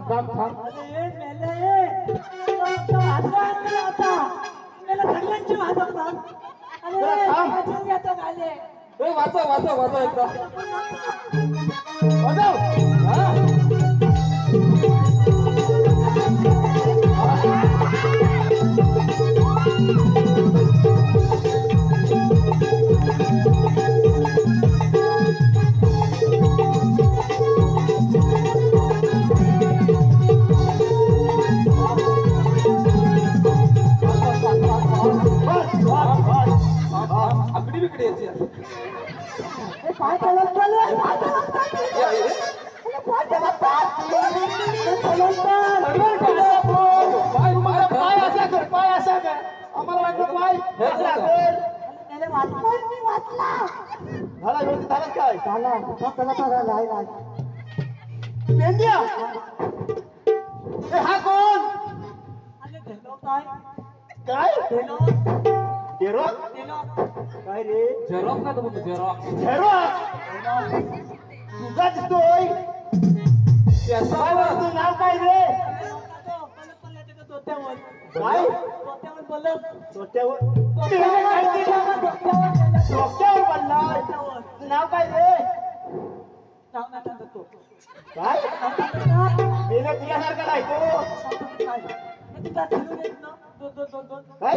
थांब थांब थांब. अरे मेले आता आता मेला. सगळ्यांची वाजवतात अरे जरा थांब. वाजवून घेतो गाले ए वाचव वाचव वाचव एकदा. वाचव हा कोण काय काय रे? झेरॉक्स का तो म्हणतो झेरॉक्स हेरो तुझा दिसतोय. त्याचा तुझं नाव काय रे? काय? डोक्यावर डोक्यावर पडलाय. तुझं नाव काय रे? काय? मेले तुझ्यासारखा नाही तो. काय?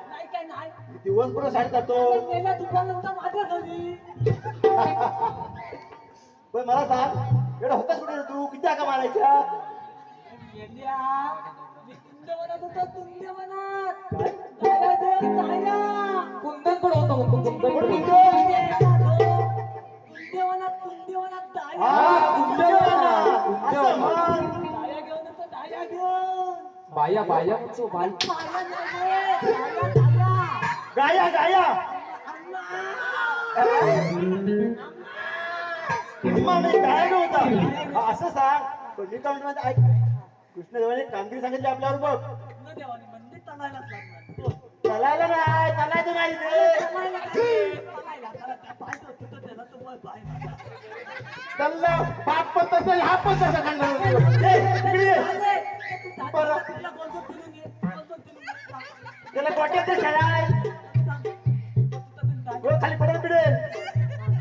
मेला नाही दिवसभर साईड जातो पण मला सांग एवढा होताच कुठे रे तू किती आका मारायच्या कुंदन पण होतो म्हणतो कुंदन कोण पण म्हणतो? हा, हा कुंदेवाना. असं म्हण. बाया बाया म्हणतो बाई गाया गाया. किंवा मी गाया नव्हता असं सांग. पण मी काय ऐक. कृष्णदेवाने कामगिरी सांगितली आपल्यावर बघ. चालायला नाही चालायचं नाही रे चाललं बाप पण तसं हा पण तसं खाल्लं ए, त्याला गोट्यात ते खेळाय. खाली पडेल पिडेल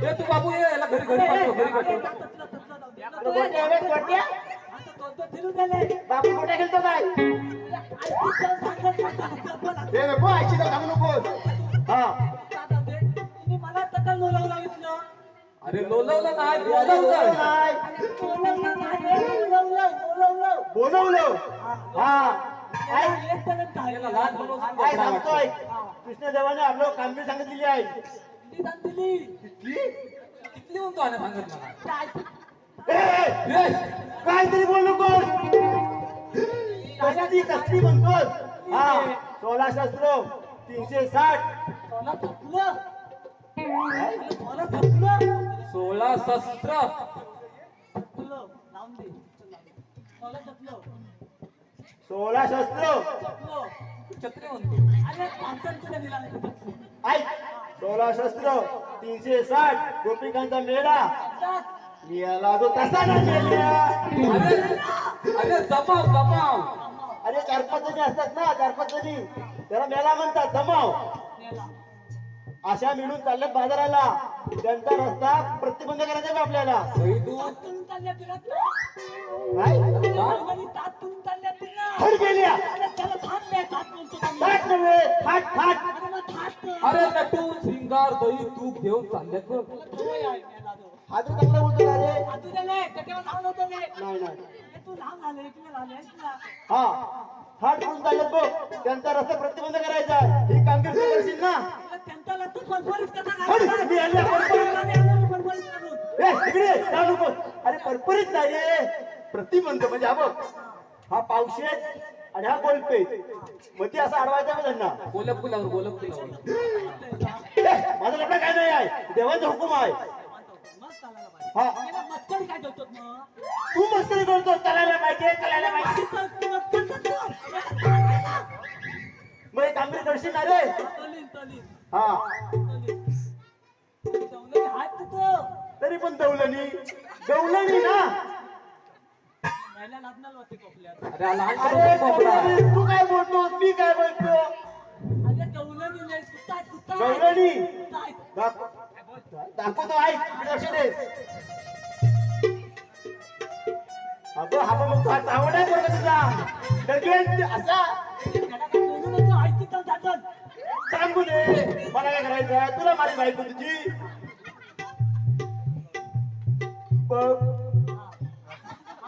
ए तू बाबू ये याला घरी घरी पाठव घरी पाठव. गोट्या हव्यात, गोट्या बापू गोट्या खेळतो काय? नको आईची तर सांगू नकोस. हा. मला तक्कल बोलावं लागितलं अरे लोलवलं नाही बोलवलं बोलवलं नाही. बोलवलं नाही. बोलवलं. बोलवलं बोलवलं हा. याला लहान मुलं काय सांगतोय. कृष्णदेवाने आपलं कामगिरी सांगितलेली आहे. दिली दान दिली. किती म्हणतो आणि सांगत मला काय? काहीतरी बोल नकोस कसली कसली म्हणतोस हा सोळा शस्त्र तीनशे साठ मला थकलं. सोळा शस्त्र थकलं. लावून दे. मला थकलं. सोळा शस्त्र. छत्री म्हणतो अरे तुला दिला नाही थकलं. ऐक सोळा शस्त्र तीनशे साठ गोपिकांचा मेळा जात. मी याला जो तसा नाही मेल्या अरे अरे जमाव जमाव अरे चार पाच जणी असतात ना चार पाच जणी त्याला मेळा म्हणतात जमाव. अशा मिळून चालल्यात बाजाराला त्यांचा रस्ता प्रतिबंध करायचा का आपल्याला दही दूध तातून चालल्या तुला. काय गडबडीत तातून चालल्या तुला. हट गेल्या अरे त्याला का मी? नव्हे अरे मग. अरे नटून श्रृंगार दही तूप घेऊन चालल्यात बघ आहे मेला तो. हा तू चांगला बोलतो का रे आ, तू त्याला होतं रे. नाही नाही हे तू लहान झाले तुला हा बघ त्यांचा रस्ता प्रतिबंध करायचा ही कामगिरी तू करशील ना तुला त्यांचा लत्तू फरफरीत कसा हट, घालायचा? मी आल्या फरफरीत. आम्ही आलो फरफरीत करून. ए इकडे ये, जाऊ नको अरे परपरीत नाही रे प्रतिबंध म्हणजे हा बघ हा पावशेत आणि हा गोलपे मध्ये असं अडवायचा का त्यांना? गोलप फुलावर गोलप फुलावर माझा लपडा काय नाही आहे. देवाचा हुकुम आहे. हा. मग तू मस्करी करतो चालायला पाहिजे चालायला पाहिजे. मग एक आंबे करशील ना रे हा. तरी पण दौलनी. दौलनी ना. अरे लहान तू काय बोलतोस? मी काय बोलतो. दाख- दाखवतो ऐक इकडे लक्ष दे. अगं हा मग फार चावड आहे बरं का तुझा. लगेच असा. सांगू दे. मला काय करायचं आहे तुला माझी बायको तुझी? बघ.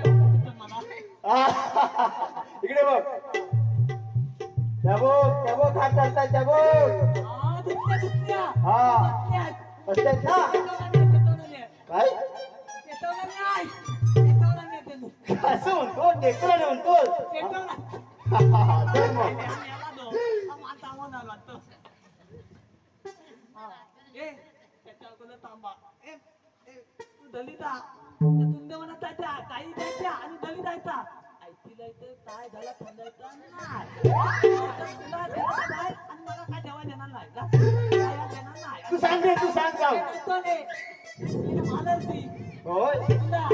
तिथं मला. इकडे बघ हा. हा दुखल्या आहेत. असतात ना पेटवलं नाही. काय. असं म्हणतो डेकराने म्हणतो मग. हा. हा. ए, त्याच्या अगोदर. ए, दलित हा. त्या काही जायच्या आणि दलित जायचा. आयतीला इथं काय झालं समजायचं नाही. तुला देणार नाही आणि मला काय ठेवायला देणार नाही. जा. काय देणार नाही. तू सांग रे तू सांग ए, जाऊ देतो रे. तिने मारलं ती. होय तुला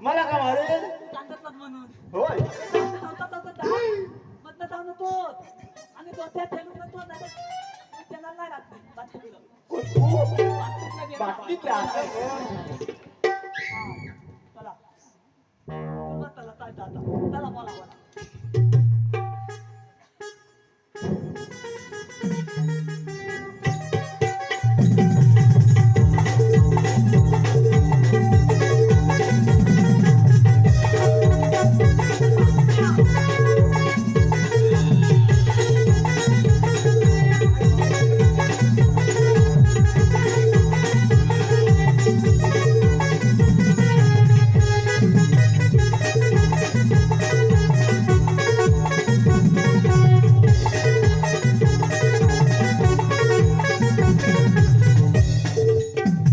मला का मारेल म्हणून होय. मधनं जाऊन तो आणि तो त्या ठेवून तो नाही त्याला नाही लागते बाकी बाकी हा, चला. चला, चला, चला, चला. चला, बोला, बोला.